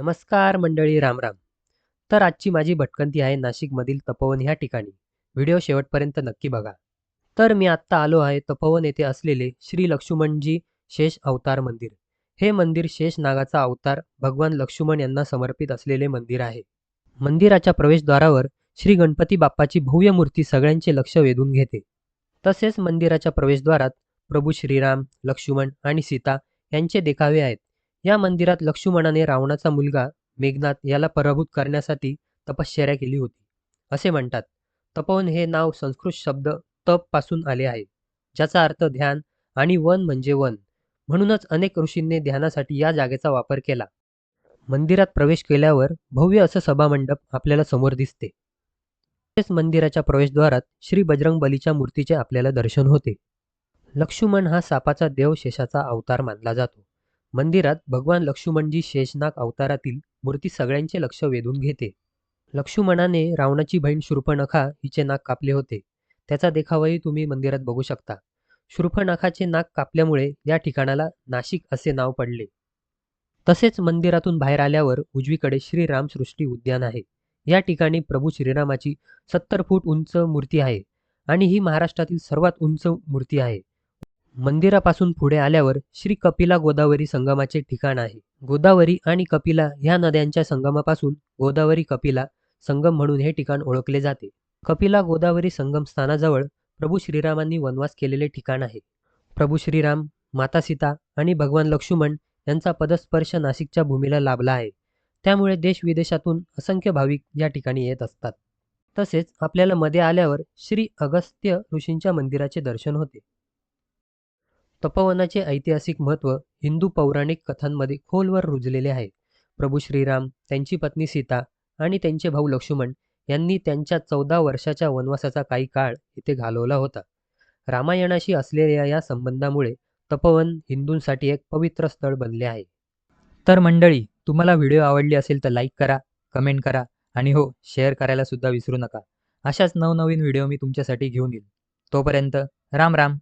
नमस्कार मंडळी रामराम. तर आजची माझी भटकंती आहे नाशिकमधील तपोवन ह्या ठिकाणी. व्हिडिओ शेवटपर्यंत नक्की बघा. तर मी आत्ता आलो आहे तपोवन येथे असलेले श्री लक्ष्मणजी शेष अवतार मंदिर. हे मंदिर शेष नागाचा अवतार भगवान लक्ष्मण यांना समर्पित असलेले मंदिर आहे. मंदिराच्या प्रवेशद्वारावर श्री गणपती बाप्पाची भव्य मूर्ती सगळ्यांचे लक्ष वेधून घेते. तसेच मंदिराच्या प्रवेशद्वारात प्रभू श्रीराम लक्ष्मण आणि सीता यांचे देखावे आहेत. या मंदिरात लक्ष्मणाने रावणाचा मुलगा मेघनाथ याला पराभूत करण्यासाठी तपश्चर्या केली होती. असे म्हणतात तपोवन हे नाव संस्कृत शब्द तपपासून आले आहे ज्याचा अर्थ ध्यान आणि वन म्हणजे वन. म्हणूनच अनेक ऋषींनी ध्यानासाठी या जागेचा वापर केला. मंदिरात प्रवेश केल्यावर भव्य असं सभामंडप आपल्याला समोर दिसते. तसेच मंदिराच्या प्रवेशद्वारात श्री बजरंग बलीच्या मूर्तीचे आपल्याला दर्शन होते. लक्ष्मण हा सापाचा देव शेषाचा अवतार मानला जातो. मंदिरात भगवान लक्ष्मणजी शेषनाग अवतारातील मूर्ती सगळ्यांचे लक्ष वेधून घेते. लक्ष्मणाने रावणाची बहीण शूर्पणखा हिचे नाक कापले होते. त्याचा देखावाही तुम्ही मंदिरात बघू शकता. शूर्पणखाचे नाक कापल्यामुळे या ठिकाणाला नाशिक असे नाव पडले. तसेच मंदिरातून बाहेर आल्यावर उजवीकडे श्रीराम सृष्टी उद्यान आहे. या ठिकाणी प्रभू श्रीरामाची सत्तर फूट उंच मूर्ती आहे आणि ही महाराष्ट्रातील सर्वात उंच मूर्ती आहे. मंदिरापासून पुढे आल्यावर श्री कपिला गोदावरी संगमाचे ठिकाण आहे. गोदावरी आणि कपिला ह्या नद्यांच्या संगमापासून गोदावरी कपिला संगम म्हणून हे ठिकाण ओळखले जाते. कपिला गोदावरी संगम स्थानाजवळ प्रभू श्रीरामांनी वनवास केलेले ठिकाण आहे. प्रभू श्रीराम माता सीता आणि भगवान लक्ष्मण यांचा पदस्पर्श नाशिकच्या भूमीला लाभला आहे. त्यामुळे देश विदेशातून असंख्य भाविक या ठिकाणी येत असतात. तसेच आपल्याला मध्ये आल्यावर श्री अगस्त्य ऋषींच्या मंदिराचे दर्शन होते. तपोवनाचे ऐतिहासिक महत्त्व हिंदू पौराणिक कथांमध्ये खोलवर रुजलेले आहे. प्रभू श्रीराम त्यांची पत्नी सीता आणि त्यांचे भाऊ लक्ष्मण यांनी त्यांच्या चौदा वर्षाच्या वनवासाचा काही काळ इथे घालवला होता. रामायणाशी असलेल्या या संबंधामुळे तपोवन हिंदूंसाठी एक पवित्र स्थळ बनले आहे. तर मंडळी तुम्हाला व्हिडिओ आवडली असेल तर लाईक करा कमेंट करा आणि हो शेअर करायला सुद्धा विसरू नका. अशाच नवनवीन व्हिडिओ मी तुमच्यासाठी घेऊन येईल तोपर्यंत राम राम.